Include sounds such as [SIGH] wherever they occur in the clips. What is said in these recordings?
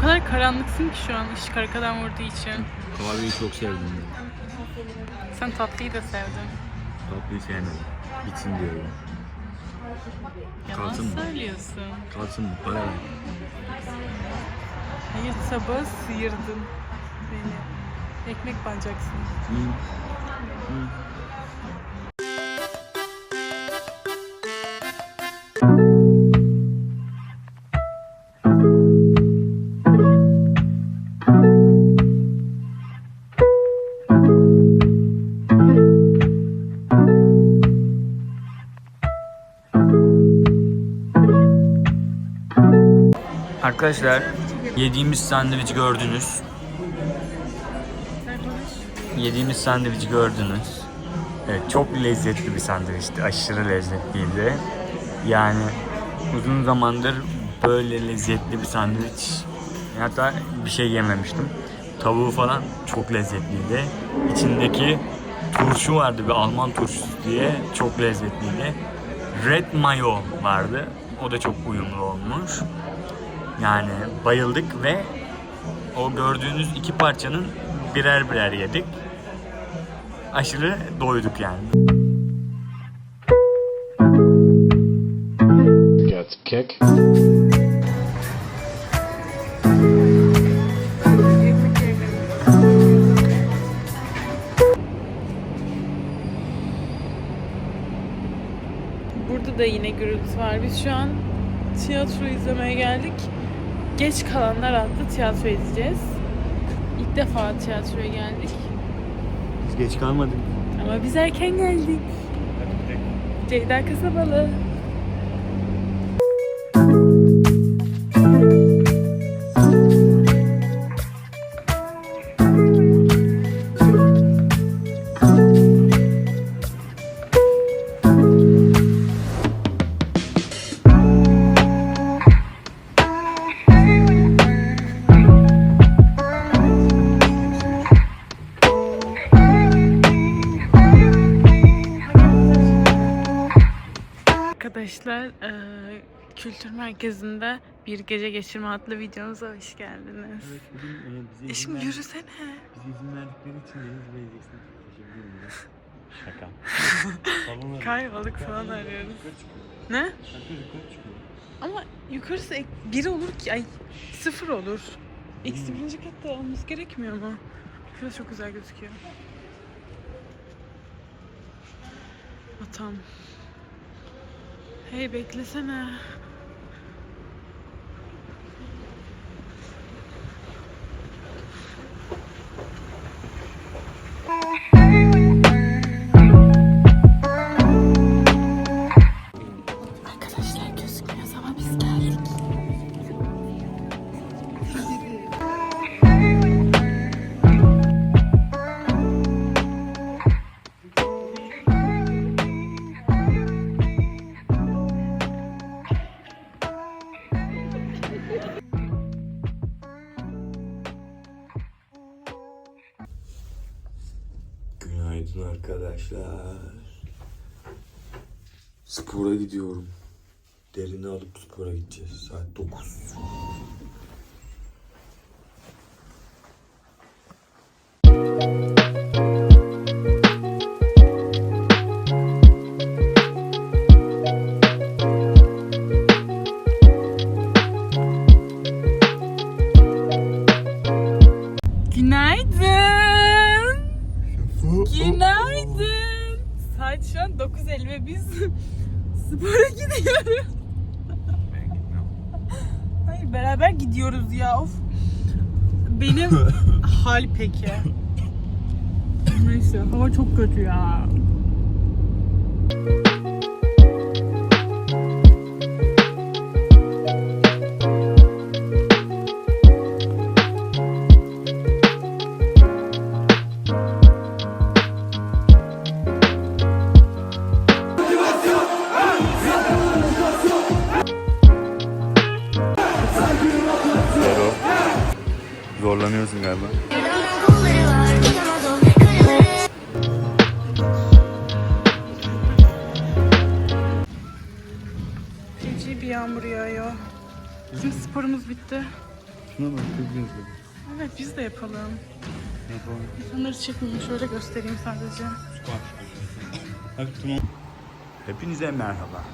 kadar karanlıksın ki şu an ışık arkadan vurduğu için. Kahveyi çok sevdim. ben. Sen tatlıyı da sevdin. Tatlıyı sevmedim. Bitsin diyorum. Yalan Kalsın mı? söylüyorsun. Kalsın mı? Para ver. Hayır sabah sıyırdın beni. Ekmek banacaksın. Hı. Hı. Arkadaşlar yediğimiz sandviç gördünüz. Yediğimiz sandviçi gördünüz. Evet, çok lezzetli bir sandviçti. Aşırı lezzetliydi. Yani uzun zamandır böyle lezzetli bir sandviç hatta bir şey yememiştim. Tavuğu falan çok lezzetliydi. İçindeki turşu vardı bir Alman turşusu diye çok lezzetliydi. Red mayo vardı. O da çok uyumlu olmuş. Yani bayıldık ve o gördüğünüz iki parçanın birer birer yedik. Aşırı doyduk yani. Got kick. Burada da yine gürültü var. Biz şu an tiyatro izlemeye geldik. Geç kalanlar adlı tiyatro izleyeceğiz. İlk defa tiyatroya geldik. Biz geç kalmadık. Ama biz erken geldik. Ceyda Kasabalı. Eee, kültür merkezinde bir gece geçirme adlı videomuza hoş geldiniz. e, E şimdi yürüsene. Bize izin verdikleri için Deniz Belediyesi'ne teşekkür ederim. Şaka. Salona [LAUGHS] Kaybolduk falan arıyoruz. Ne? yukarı çıkıyor. Ama yukarısı ek- bir olur ki ay sıfır olur. Eksi birinci katta olması gerekmiyor mu? Şurası çok güzel gözüküyor. Atam. Hey beklesene. Arkadaşlar. Spora gidiyorum. Derini alıp spora gideceğiz. Saat 9. Günaydın. Spora gidiyoruz. Hayır beraber gidiyoruz ya of. Benim [LAUGHS] hal peki. Neyse hava çok kötü ya. Zorlanıyorsun galiba. Feci bir yağmur yağıyor. Bizim sporumuz bitti. Şuna bak çok güzel. Evet biz de yapalım. Yapalım. İnsanları çekmeyeyim şöyle göstereyim sadece. Hepinize merhaba.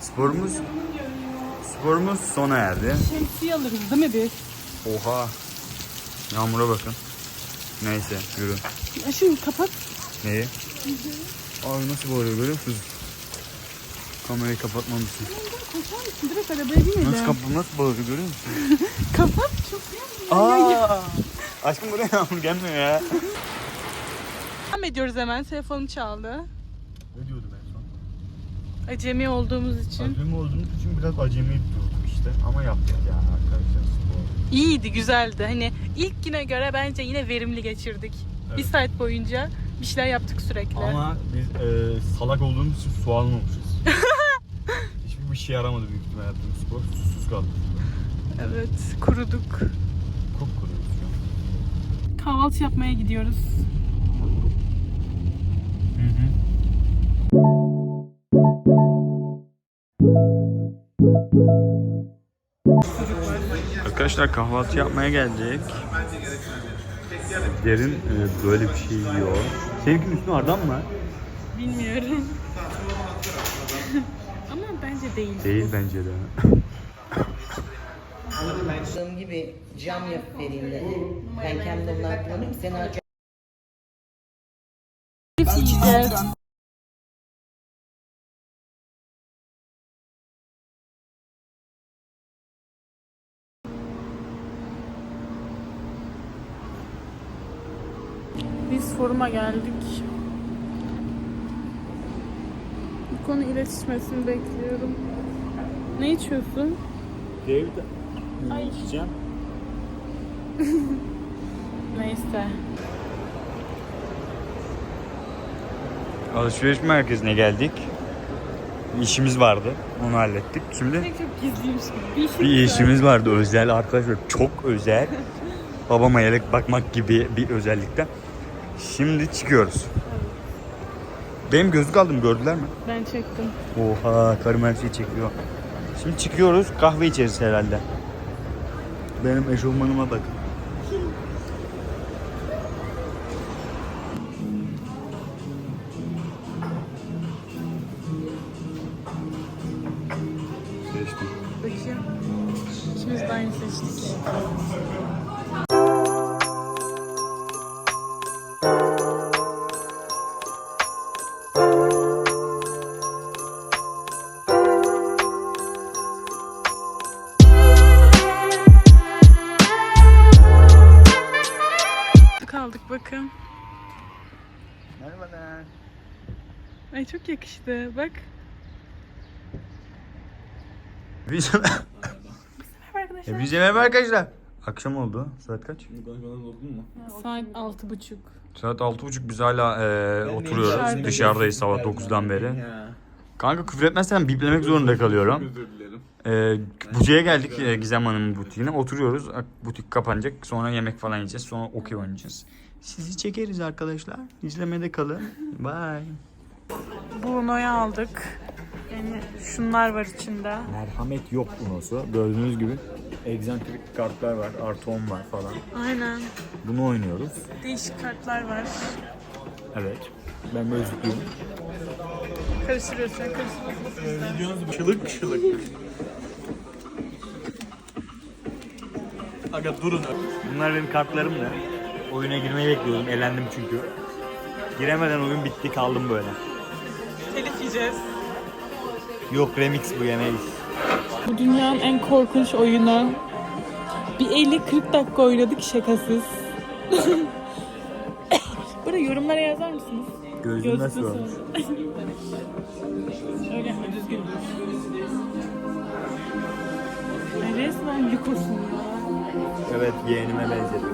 Sporumuz sporumuz sona erdi. Şemsiye alırız değil mi biz? Oha. Yağmura bakın. Neyse yürü. Ya şimdi kapat. Neyi? Abi nasıl bağırıyor görüyor musunuz? Kamerayı kapatmamışsın. Koşar mısın? Direkt arabaya binelim. Nasıl kapı nasıl bağırıyor görüyor musun? [LAUGHS] Kapat çok Aa! Aşkım buraya yağmur [LAUGHS] gelmiyor ya. Devam ediyoruz hemen. Telefonum çaldı. Ne diyordum en son? Acemi olduğumuz için. Acemi olduğumuz için biraz acemi durduk işte. Ama yaptık yani arkadaşlar. İyiydi, güzeldi. Hani ilk güne göre bence yine verimli geçirdik. Bir Evet. saat boyunca bir şeyler yaptık sürekli. Ama biz e, salak olduğumuz için su almamışız. [LAUGHS] Hiçbir bir şey yaramadı büyük ihtimal yaptığımız spor. Susuz kaldık. Evet, kuruduk. Kupkuruyoruz şu an. Kahvaltı yapmaya gidiyoruz. Hı hı. Arkadaşlar kahvaltı yapmaya geldik. Derin e, böyle bir şey yiyor. Seninkinin üstüne ardan mı? Bilmiyorum. [LAUGHS] Ama bence değil. Değil bence de. Yaptığım gibi cam yap vereyim dedi. Ben kendim ondan kullanıyorum. Sen aç. Foruma geldik. Bu konu iletişmesini bekliyorum. Ne içiyorsun? David Ay. içeceğim. [LAUGHS] Neyse. Alışveriş merkezine geldik. İşimiz vardı. Onu hallettik. Şimdi çok gizliymiş gibi. Bir, şey bir işimiz vardı özel arkadaşlar. Çok özel. [LAUGHS] Babama yelek bakmak gibi bir özellikten. Şimdi çıkıyoruz. Benim gözlük aldım gördüler mi? Ben çektim. Oha karım her şeyi çekiyor. Şimdi çıkıyoruz kahve içeriz herhalde. Benim eşofmanıma bakın. Seçtim. Bakayım. İkimiz de aynı seçtik. Bakın. Merhabalar. Ay çok yakıştı. Bak. Merhaba arkadaşlar. Hepinize merhaba arkadaşlar. Akşam oldu. Saat kaç? Saat altı buçuk. Saat altı buçuk biz hala e, oturuyoruz. dışarıdayız. Sabah 9'dan beri. Kanka küfür etmezsen biplemek zorunda kalıyorum. Özür dilerim. E, butiğe geldik e, Gizem Hanım'ın butiğine. Oturuyoruz. Butik kapanacak. Sonra yemek falan yiyeceğiz. Sonra okey oynayacağız. Sizi çekeriz arkadaşlar. İzlemede kalın. [LAUGHS] Bye. Bruno'yu aldık. Yani şunlar var içinde. Merhamet yok Unosu. Gördüğünüz gibi egzantrik kartlar var. Artı 10 var falan. Aynen. Bunu oynuyoruz. Değişik kartlar var. Evet. Ben böyle zıplıyorum. Karıştırıyorsun, karıştırıyorsun. Çılık çılık. Aga durun. Bunlar benim kartlarım da. Oyuna girmeyi bekliyordum. Elendim çünkü. Giremeden oyun bitti kaldım böyle. Telif yiyeceğiz. Yok remix bu yemeyiz. Bu dünyanın en korkunç oyunu. Bir 50-40 dakika oynadık şakasız. [LAUGHS] Burada yorumlara yazar mısınız? Gözüm nasıl Gözlüsü. olmuş? [LAUGHS] Öyle yapma düzgün. Ay resmen likosun ya. Evet yeğenime benzedi.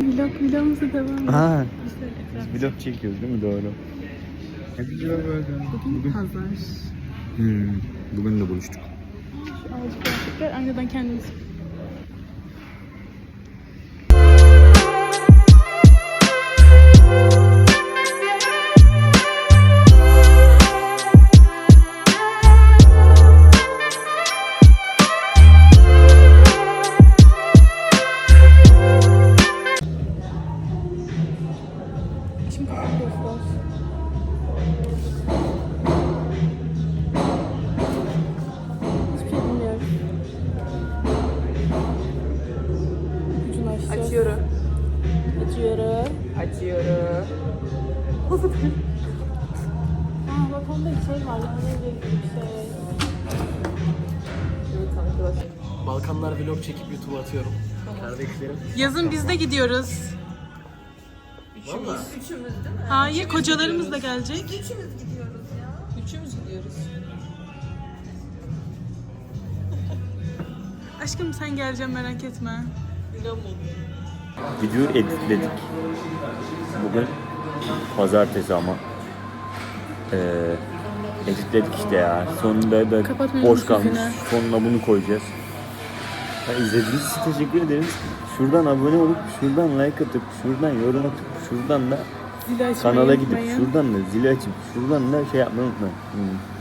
Vlog vlogumuza devam edelim. Ha, Biz vlog çekiyoruz değil mi? Doğru. Bugün pazar. Hmm, bugün de buluştuk. Şu azıcık gerçekler aynadan kendimiz Bilmiyorum. Ucunu açacağız. Açıyorum. Açıyorum. Açıyorum. Aa bak onda bir şey var. İlgili bir şey. Evet arkadaşlar. Balkanlar vlog çekip YouTube'a atıyorum. Kardeşlerim. Yazın biz de gidiyoruz. Valla. Hayır, kocalarımız da gelecek. Üçümüz gidiyoruz. Aşkım sen geleceğim merak etme. Videoyu editledik. Bugün pazartesi ama. Ee, editledik işte ya. Sonunda da boş kalmış. sesini. Sonuna bunu koyacağız. Ya izlediğiniz için teşekkür ederiz. Şuradan abone olup, şuradan like atıp, şuradan yorum atıp, şuradan da açmayı kanala gidip, şuradan da zili açıp, şuradan da şey yapmayı unutmayın. Hmm.